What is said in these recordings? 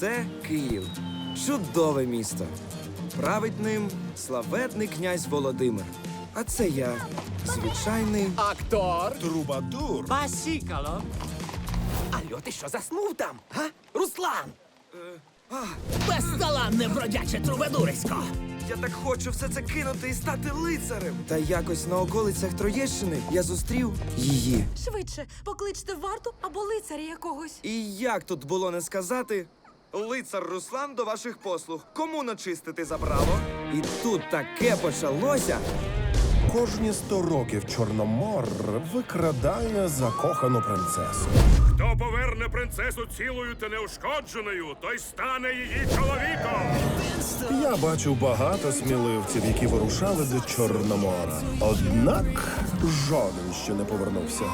це Київ. Чудове місто. Править ним славетний князь Володимир. А це я, звичайний. Актор. Трубадур. Басікало. Алло, ти що заснув там? Га? Руслан! Безталанне бродяче трубадурисько! Я так хочу все це кинути і стати лицарем. Та якось на околицях Троєщини я зустрів її. Швидше, покличте варту або лицаря якогось. І як тут було не сказати? Лицар Руслан до ваших послуг. Кому начистити забрало? І тут таке почалося. Кожні сто років Чорномор викрадає закохану принцесу. Хто поверне принцесу цілою та неушкодженою, той стане її чоловіком. Я бачив багато сміливців, які вирушали до Чорномора. Однак жоден ще не повернувся.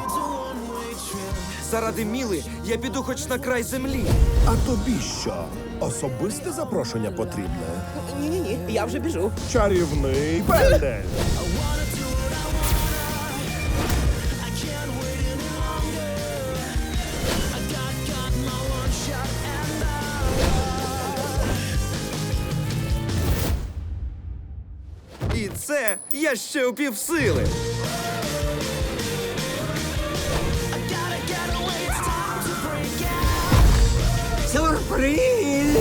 Заради Міли я піду хоч на край землі. А тобі що? Особисте запрошення потрібне? Ні-ні-ні, я вже біжу. Чарівний пендель! І це я ще у півсили. Frio!